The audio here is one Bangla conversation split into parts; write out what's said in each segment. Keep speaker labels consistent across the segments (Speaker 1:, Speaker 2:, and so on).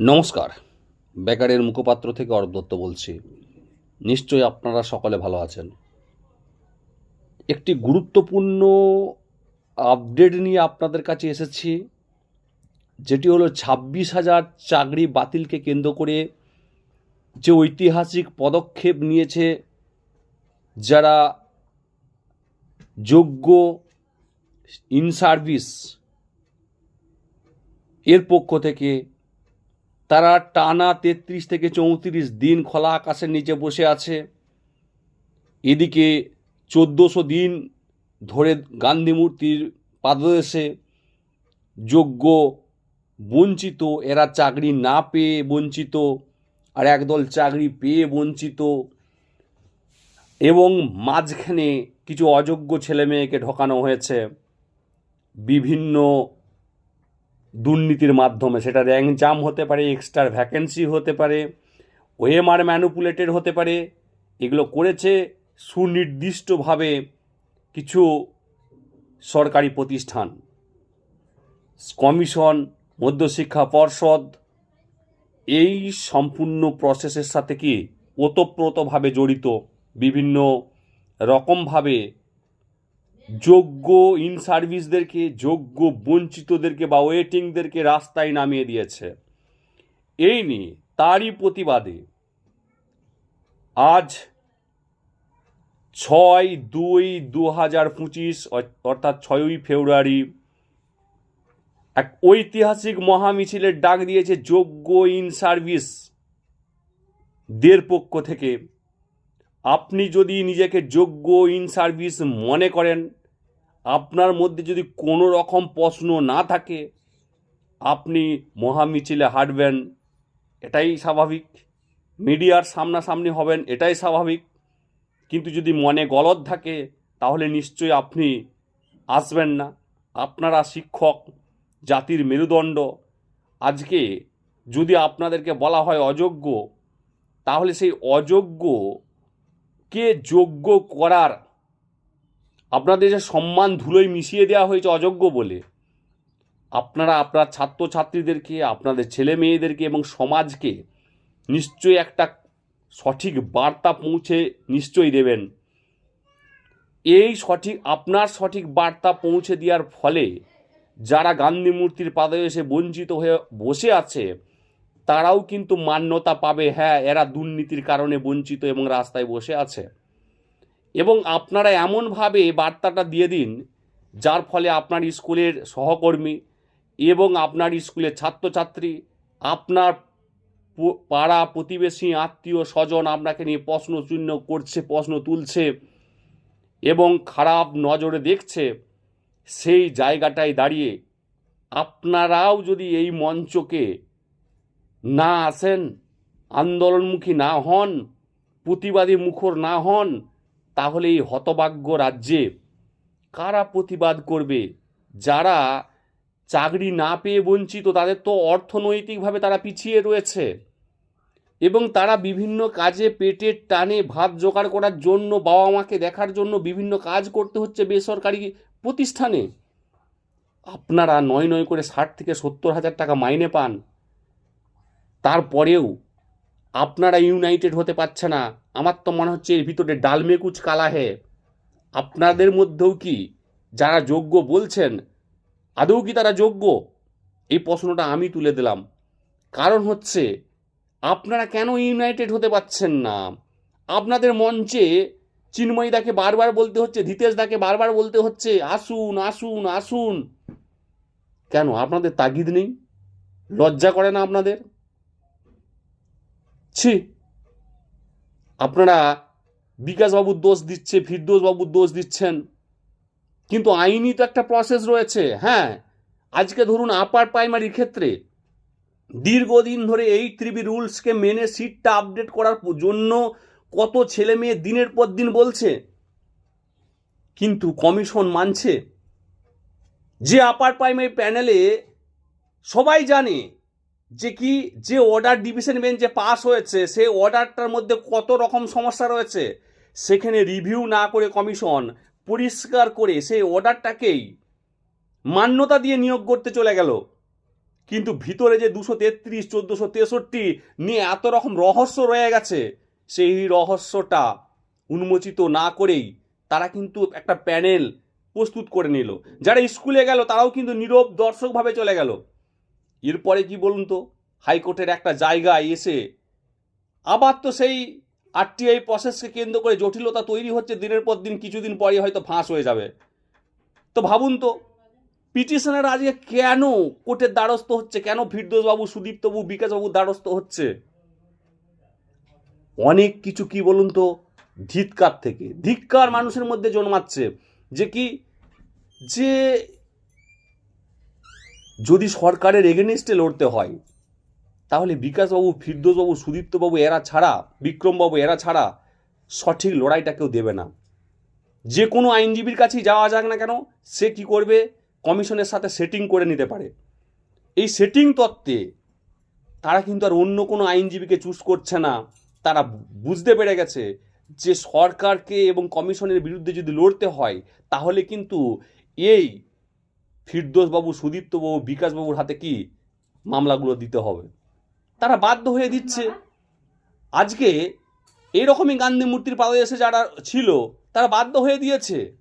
Speaker 1: নমস্কার। বেকারের মুখপাত্র থেকে অরূপ দত্ত বলছি। নিশ্চয়ই আপনারা সকলে ভালো আছেন। একটি গুরুত্বপূর্ণ আপডেট নিয়ে আপনাদের কাছে এসেছি, যেটি হলো ছাব্বিশ হাজার চাকরি বাতিলকে কেন্দ্র করে যে ঐতিহাসিক পদক্ষেপ নিয়েছে, যারা যোগ্য ইন সার্ভিস এর পক্ষ থেকে তারা টানা তেত্রিশ থেকে চৌত্রিশ দিন খোলা আকাশের নিচে বসে আছে। এদিকে চোদ্দোশো দিন ধরে গান্ধী মূর্তির পাদদেশে যোগ্য, বঞ্চিত, এরা চাকরি না পেয়ে বঞ্চিত আর একদল চাকরি পেয়ে বঞ্চিত এবং মাঝখানে কিছু অযোগ্য ছেলে মেয়েকে ঢোকানো হয়েছে। বিভিন্ন দুর্নীতির মাধ্যমে। সেটা র্যাঙ্ক জাম হতে পারে, এক্সট্রা ভ্যাকেন্সি হতে পারে, ওএমআর ম্যানুপুলেটেড হতে পারে, এগুলো করেছে সুনির্দিষ্টভাবে কিছু সরকারি প্রতিষ্ঠান। কমিশন, মধ্যশিক্ষা পর্ষদ, এই সম্পূর্ণ প্রসেসের সাথে কি ওতপ্রোতভাবে জড়িত বিভিন্ন রকমভাবে যোগ্য ইন সার্ভিসদেরকে যোগ্য বঞ্চিতদেরকে বা ওয়েটিংদেরকে রাস্তায় নামিয়ে দিয়েছে। এই নিয়ে তারই প্রতিবাদে আজ ছয় দুই দু হাজার পঁচিশ, অর্থাৎ ছয়ই ফেব্রুয়ারি, এক ঐতিহাসিক মহামিছিলের ডাক দিয়েছে যোগ্য ইন সার্ভিস দের পক্ষ থেকে। আপনি যদি নিজেকে যোগ্য ইন সার্ভিস মনে করেন, আপনার মধ্যে যদি কোনো রকম প্রশ্ন না থাকে, আপনি মহামিছিলে হাঁটবেন, এটাই স্বাভাবিক। মিডিয়ার সামনাসামনি হবেন, এটাই স্বাভাবিক। কিন্তু যদি মনে গলদ থাকে, তাহলে নিশ্চয়ই আপনি আসবেন না। আপনারা শিক্ষক, জাতির মেরুদণ্ড। আজকে যদি আপনাদেরকে বলা হয় অযোগ্য, তাহলে সেই অযোগ্য কে যোগ্য করার। আপনাদের যে সম্মান ধুলোয় মিশিয়ে দেওয়া হয়েছে অযোগ্য বলে, আপনারা, আপনার ছাত্রছাত্রীদেরকে, আপনাদের ছেলে মেয়েদেরকে এবং সমাজকে নিশ্চয়ই একটা সঠিক বার্তা পৌঁছে নিশ্চয়ই দেবেন। এই সঠিক, আপনার সঠিক বার্তা পৌঁছে দেওয়ার ফলে যারা গান্ধী মূর্তির পাদে এসে বঞ্চিত হয়ে বসে আছে তারাও কিন্তু মান্যতা পাবে হ্যাঁ এরা দুর্নীতির কারণে বঞ্চিত এবং রাস্তায় বসে আছে। এবং আপনারা এমনভাবে বার্তাটা দিয়ে দিন, যার ফলে আপনার স্কুলের সহকর্মী এবং আপনার স্কুলের ছাত্রছাত্রী, আপনার পাড়া প্রতিবেশী, আত্মীয় স্বজন আপনাকে নিয়ে প্রশ্ন চিহ্ন করছে, প্রশ্ন তুলছে এবং খারাপ নজরে দেখছে, সেই জায়গাটায় দাঁড়িয়ে আপনারাও যদি এই মঞ্চকে না আসেন আন্দোলনমুখী না হন, প্রতিবাদী মুখর না হন, তাহলে এই হতভাগ্য রাজ্যে কারা প্রতিবাদ করবে? যারা চাকরি না পেয়ে বঞ্চিত, তাদের তো অর্থনৈতিকভাবে তারা পিছিয়ে রয়েছে। এবং তারা বিভিন্ন কাজে পেটের টানে ভাত জোগাড় করার জন্য বাবা মাকে দেখার জন্য বিভিন্ন কাজ করতে হচ্ছে বেসরকারি প্রতিষ্ঠানে। আপনারা নয় নয় করে ষাট থেকে সত্তর হাজার টাকা মাইনে পান। তারপরেও আপনারা ইউনাইটেড হতে পারছে না। আমার তো মনে হচ্ছে এর ভিতরে ডালমেকুচ কালা হে। আপনাদের মধ্যেও কি যারা যোগ্য বলছেন, আদৌ কি তারা যোগ্য? এই প্রশ্নটা আমি তুলে দিলাম। কারণ হচ্ছে, আপনারা কেন ইউনাইটেড হতে পারছেন না? আপনাদের মঞ্চে চিন্ময়ীদাকে বারবার বলতে হচ্ছে, ধিতেশদাকে বারবার বলতে হচ্ছে, আসুন আসুন আসুন। কেন? আপনাদের তাগিদ নেই? লজ্জা করে না আপনাদের? ছি। আপনারা বিকাশবাবুর দোষ দিচ্ছে ফিরদোসবাবুর দোষ দিচ্ছেন। কিন্তু আইনি তো একটা প্রসেস রয়েছে হ্যাঁ। আজকে ধরুন আপার প্রাইমারির ক্ষেত্রে দীর্ঘদিন ধরে এই ত্রিবি রুলসকে মেনে সিটটা আপডেট করার জন্য কত ছেলে মেয়ে দিনের পর দিন বলছে। কিন্তু কমিশন মানছে। যে আপার প্রাইমারি প্যানেলে সবাই জানে যে কি, যে অর্ডার ডিভিশন বেঞ্চ যে পাস হয়েছে, সেই অর্ডারটার মধ্যে কত রকম সমস্যা রয়েছে, সেখানে রিভিউ না করে কমিশন পরিষ্কার করে সেই অর্ডারটাকেই মান্যতা দিয়ে নিয়োগ করতে চলে গেল। কিন্তু ভিতরে যে দুশো তেত্রিশ, চোদ্দোশো তেষট্টি নিয়ে এত রকম রহস্য রয়ে গেছে, সেই রহস্যটা উন্মোচিত না করেই তারা কিন্তু একটা প্যানেল প্রস্তুত করে নিল। যারা স্কুলে গেল, তারাও কিন্তু নীরব দর্শকভাবে চলে গেল। এরপরে কি বলুন তো? হাইকোর্টের একটা জায়গায় এসে আবার তো সেই আরটিআই প্রসেসকে কেন্দ্র করে জটিলতা তৈরি হচ্ছে, দিনের পর দিন কিছুদিন পরে হয়তো ফাঁস হয়ে যাবে। তো ভাবুন তো, পিটিশনের আজকে কেন কোর্টের দ্বারস্থ হচ্ছে? কেন ফিরদোসবাবু, সুদীপ্তবাবু, বিকাশবাবু দ্বারস্থ হচ্ছে? অনেক কিছু কি বলুন তো? ধিৎকার থেকে। ধিক্কার মানুষের মধ্যে জন্মাচ্ছে যে কি? যে যদি সরকারের এগেনিস্টে লড়তে হয়, তাহলে বিকাশবাবু, ফিরদোসবাবু, সুদীপ্তবাবু, এরা ছাড়া, বিক্রমবাবু, এরা ছাড়া সঠিক লড়াইটা কেউ দেবে না। যে কোনো আইনজীবীর কাছেই যাওয়া যাক না কেন, সে কি করবে? কমিশনের সাথে সেটিং করে নিতে পারে। এই সেটিং তত্ত্বে তারা কিন্তু আর অন্য কোনো আইনজীবীকে চুজ করছে না। তারা বুঝতে পেরে গেছে যে সরকারকে এবং কমিশনের বিরুদ্ধে যদি লড়তে হয়, তাহলে কিন্তু এই ফিরদোসবাবু, সুদীপ্তবাবু, বিকাশবাবুর হাতে কি মামলাগুলো দিতে হবে? তারা বাধ্য হয়ে দিচ্ছে। আজকে এইরকমই গান্ধী মূর্তির পাদদেশে যারা ছিল, তারা বাধ্য হয়ে দিয়েছে।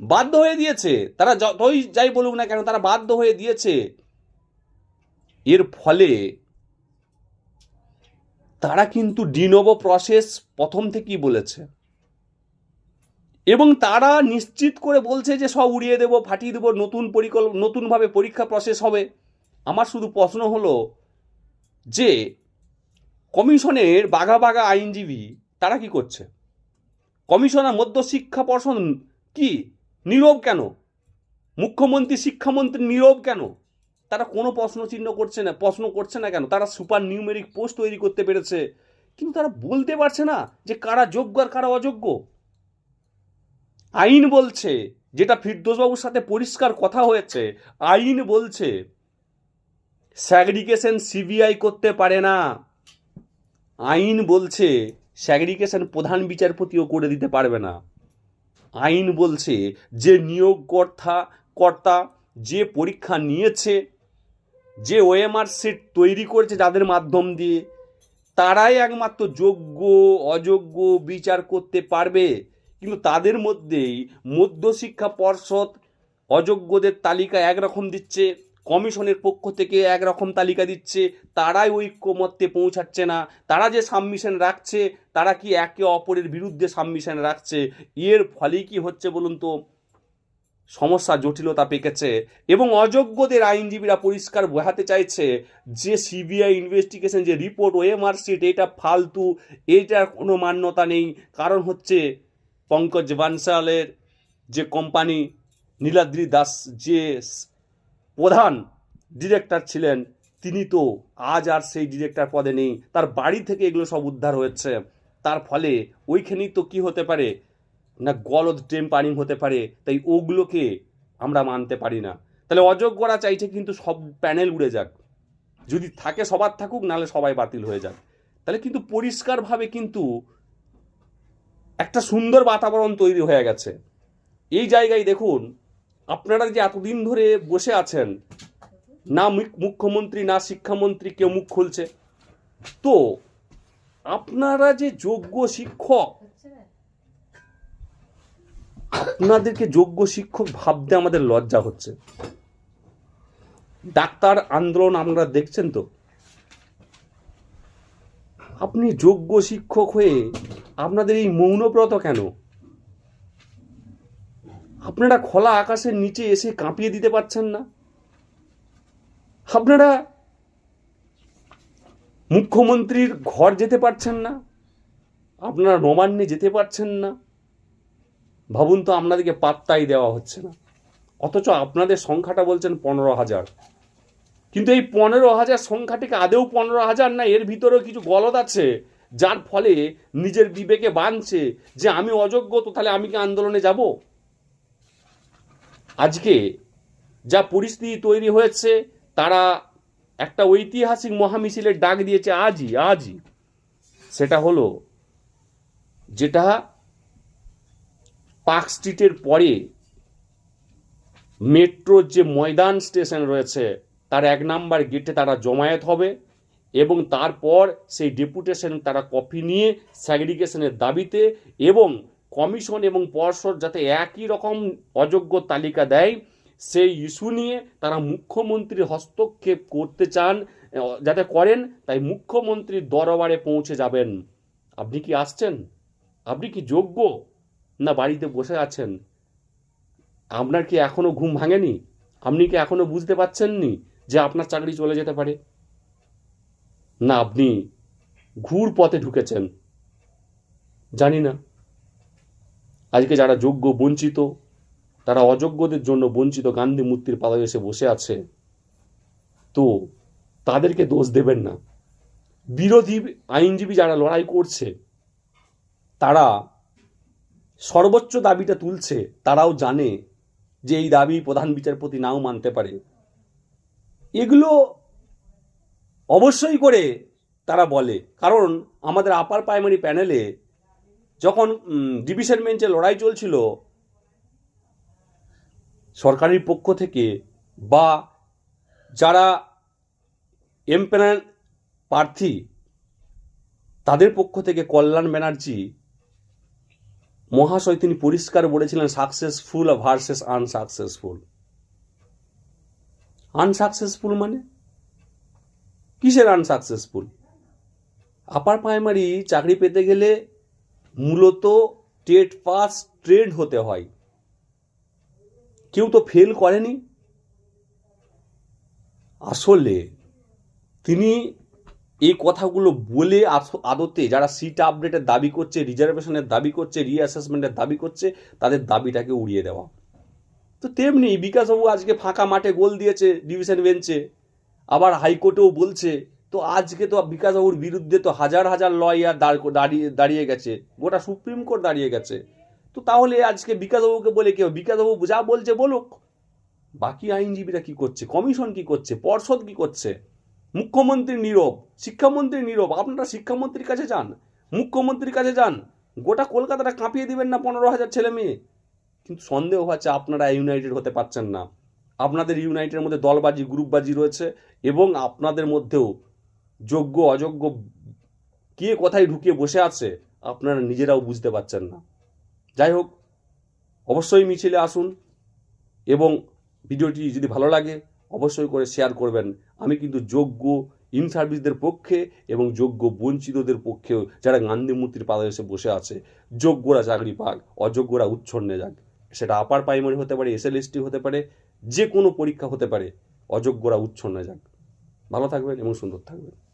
Speaker 1: বাধ্য হয়ে দিয়েছে। তারা যতই যাই বলুক না কেন, তারা বাধ্য হয়ে দিয়েছে। এর ফলে তারা কিন্তু ডিনোভো প্রসেস প্রথম থেকেই বলেছে। এবং তারা নিশ্চিত করে বলছে যে সব উড়িয়ে দেবো, ফাটিয়ে দেবো, নতুন পরিকল্পনা নতুনভাবে পরীক্ষা প্রসেস হবে। আমার শুধু প্রশ্ন হলো যে কমিশনের বাঘা বাঘা আইনজীবী তারা কি করছে? কমিশনার মধ্য শিক্ষা পর্ষদ কি? নীরব কেন? মুখ্যমন্ত্রী, শিক্ষামন্ত্রী নীরব কেন? তারা কোনো প্রশ্ন চিহ্ন করছে না, প্রশ্ন করছে না কেন? তারা সুপার নিউমেরিক পোস্ট তৈরি করতে পেরেছে। কিন্তু তারা বলতে পারছে না যে কারা যোগ্য আর কারা অযোগ্য। আইন বলছে, যেটা ফিরদোসবাবুর সাথে পরিষ্কার কথা হয়েছে, আইন বলছে স্যাগ্রিগেশন সিবিআই করতে পারে না। আইন বলছে স্যাগ্রিগেশন প্রধান বিচারপতিও করে দিতে পারবে না। আইন বলছে, যে নিয়োগকর্তা, কর্তা যে পরীক্ষা নিয়েছে, যে ওএমআর সিট তৈরি করেছে যাদের মাধ্যম দিয়ে, তারাই একমাত্র যোগ্য, অযোগ্য বিচার করতে পারবে। কিন্তু তাদের মধ্যেই মধ্যশিক্ষা পর্ষদ অযোগ্যদের তালিকা একরকম দিচ্ছে, কমিশনের পক্ষ থেকে একরকম তালিকা দিচ্ছে, তারাই ঐক্যমত্যে পৌঁছাচ্ছে না, তারা যে সাবমিশন রাখছে, তারা কি একে অপরের বিরুদ্ধে সাবমিশন রাখছে, এর ফলে কি হচ্ছে বলুন তো? সমস্যা, জটিলতা পেকেছে এবং অযোগ্যদের আইনজীবীরা পরিষ্কার বোঝাতে চাইছে যে সিবিআই ইনভেস্টিগেশন যে রিপোর্ট ওএমআর সিট এটা ফালতু এইটার কোনো মান্যতা নেই। কারণ হচ্ছে পঙ্কজ বানসালের যে কোম্পানি, নীলাদ্রি দাস যে প্রধান ডিরেক্টর ছিলেন, তিনি তো আজ আর সেই ডিরেক্টর পদে নেই। তার বাড়ি থেকে এগুলো সব উদ্ধার হয়েছে। তার ফলে ওইখানেই তো কি হতে পারে? না গলদ টেম্পারিং হতে পারে। তাই ওগুলোকে আমরা মানতে পারি না। তাহলে অযোগ্যরা চাইছে কিন্তু সব প্যানেল উড়ে যাক। যদি থাকে সবার থাকুক, নাহলে সবাই বাতিল হয়ে যাক। তাহলে কিন্তু পরিষ্কারভাবে কিন্তু একটা সুন্দর বাতাবরণ তৈরি হয়ে গেছে। এই জায়গায় দেখুন, আপনারা যে এতদিন ধরে বসে আছেন, না মুখ- মুখ্যমন্ত্রী, না শিক্ষামন্ত্রী, কেউ মুখ খুলছে। তো, আপনারা যে যোগ্য শিক্ষক, আপনাদেরকে যোগ্য শিক্ষক ভাবতে আমাদের লজ্জা হচ্ছে। ডাক্তার আন্দোলন আপনারা দেখছেন তো? আপনি যোগ্য শিক্ষক হয়ে আপনাদের এই মৌনব্রত কেন? আপনারা খোলা আকাশের নিচে এসে কাঁপিয়ে দিতে পারছেন না? আপনারা মুখ্যমন্ত্রীর ঘর যেতে পারছেন না? আপনারা নবান্নে যেতে পারছেন না? ভাবুন তো আপনাদেরকে পাত্তাই দেওয়া হচ্ছে না। অথচ আপনাদের সংখ্যাটা বলছেন পনেরো হাজার। কিন্তু এই পনেরো হাজার সংখ্যাটিকে আদেও পনেরো হাজার না এর ভিতরেও কিছু গলদ আছে? যার ফলে নিজের বিবেকে বাঁধছে যে আমি অযোগ্য, তো তাহলে আমি কি আন্দোলনে যাব? আজকে যা পরিস্থিতি তৈরি হয়েছে, তারা একটা ঐতিহাসিক মহামিছিলের ডাক দিয়েছে আজই আজই। সেটা হলো, যেটা পার্ক স্ট্রিটের পরে মেট্রোর যে ময়দান স্টেশন রয়েছে, তার এক নাম্বার গেটে তারা জমায়েত হবে। এবং তারপর সেই ডেপুটেশন তারা কপি নিয়ে স্যাগ্রিগেশনের দাবিতে এবং কমিশন এবং পর্ষদ যাতে একই রকম অযোগ্য তালিকা দেয়, সেই ইস্যু নিয়ে তারা মুখ্যমন্ত্রীর হস্তক্ষেপ করতে চান যাতে করেন, তাই মুখ্যমন্ত্রীর দরবারে পৌঁছে যাবেন। আপনি কি আসছেন? আপনি কি যোগ্য? না বাড়িতে বসে আছেন। আপনার কি এখনও ঘুম ভাঙেনি? আপনি কি এখনও বুঝতে পারছেননি যে আপনার চাকরি চলে যেতে পারে? না, আপনি ঘুর পথে ঢুকেছেন। জানি না। আজকে যারা যোগ্য, বঞ্চিত, তারা অযোগ্যদের জন্য বঞ্চিত গান্ধী মূর্তির পাতায় এসে বসে আছে, তো তাদেরকে দোষ দেবেন না। বিরোধী আইনজীবী যারা লড়াই করছে, তারা সর্বোচ্চ দাবিটা তুলছে, তারাও জানে যে এই দাবি প্রধান বিচারপতি নাও মানতে পারে। এগুলো অবশ্যই করে তারা বলে। কারণ আমাদের আপার প্রাইমারি প্যানেলে যখন ডিভিশন বেঞ্চে লড়াই চলছিল সরকারের পক্ষ থেকে বা যারা এমপ্যানেল প্রার্থী, তাদের পক্ষ থেকে কল্যাণ ব্যানার্জি, মহাশয় তিনি পরিষ্কার বলেছিলেন সাকসেসফুল ভার্সেস আনসাকসেসফুল আনসাকসেসফুল মানে? কিসের আনসাকসেসফুল আপার প্রাইমারি চাকরি পেতে গেলে মূলত টেট পাস ট্রেন্ড হতে হয়। কেউ তো ফেল করেনি। আসলে তিনি এই কথাগুলো বলে আদতে যারা সিট আপডেটের দাবি করছে রিজার্ভেশনের দাবি করছে রিঅ্যাসেসমেন্টের দাবি করছে, তাদের দাবিটাকে উড়িয়ে দেওয়া। তো তেমনি বিকাশবাবু আজকে ফাঁকা মাঠে গোল দিয়েছে ডিভিশন বেঞ্চে আবার হাইকোর্টেও বলছে, তো আজকে তো বিকাশবাবুর বিরুদ্ধে তো হাজার হাজার লয়ার দাঁড়িয়ে দাঁড়িয়ে গেছে, গোটা সুপ্রিম কোর্ট দাঁড়িয়ে গেছে। তো তাহলে আজকে বিকাশবাবুকে বলে কেউ বিকাশবাবু যা বলছে বলুক। বাকি আইনজীবীরা কি করছে? কমিশন কি করছে? পর্ষদ কি করছে? মুখ্যমন্ত্রী নীরব, শিক্ষামন্ত্রী নীরব, আপনারা শিক্ষামন্ত্রীর কাছে যান, মুখ্যমন্ত্রীর কাছে যান। গোটা কলকাতাটা কাঁপিয়ে দিবেন না পনেরো হাজার ছেলে মেয়ে। কিন্তু সন্দেহ হচ্ছে আপনারা ইউনাইটেড হতে পারছেন না। আপনাদের ইউনাইটেডের মধ্যে দলবাজি, গ্রুপবাজি রয়েছে এবং আপনাদের মধ্যেও যোগ্য, অযোগ্য কে কোথায় ঢুকিয়ে বসে আছে, আপনারা নিজেরাও বুঝতে পারছেন না। যাই হোক, অবশ্যই মিছিলে আসুন এবং ভিডিওটি যদি ভালো লাগে, অবশ্যই করে শেয়ার করবেন। আমি কিন্তু যোগ্য ইন সার্ভিসদের পক্ষে এবং যোগ্য বঞ্চিতদের পক্ষেও যারা গান্ধী মূর্তির এসে বসে আছে, যোগ্যরা চাকরি পাক, অযোগ্যরা উচ্ছন্নে যাক। সেটা আপার প্রাইমারি হতে পারে, এসএলএসটি হতে পারে যে কোনো পরীক্ষা হতে পারে। অযোগ্যরা উচ্ছন্ন যাক। ভালো থাকবেন এবং সুন্দর থাকবেন।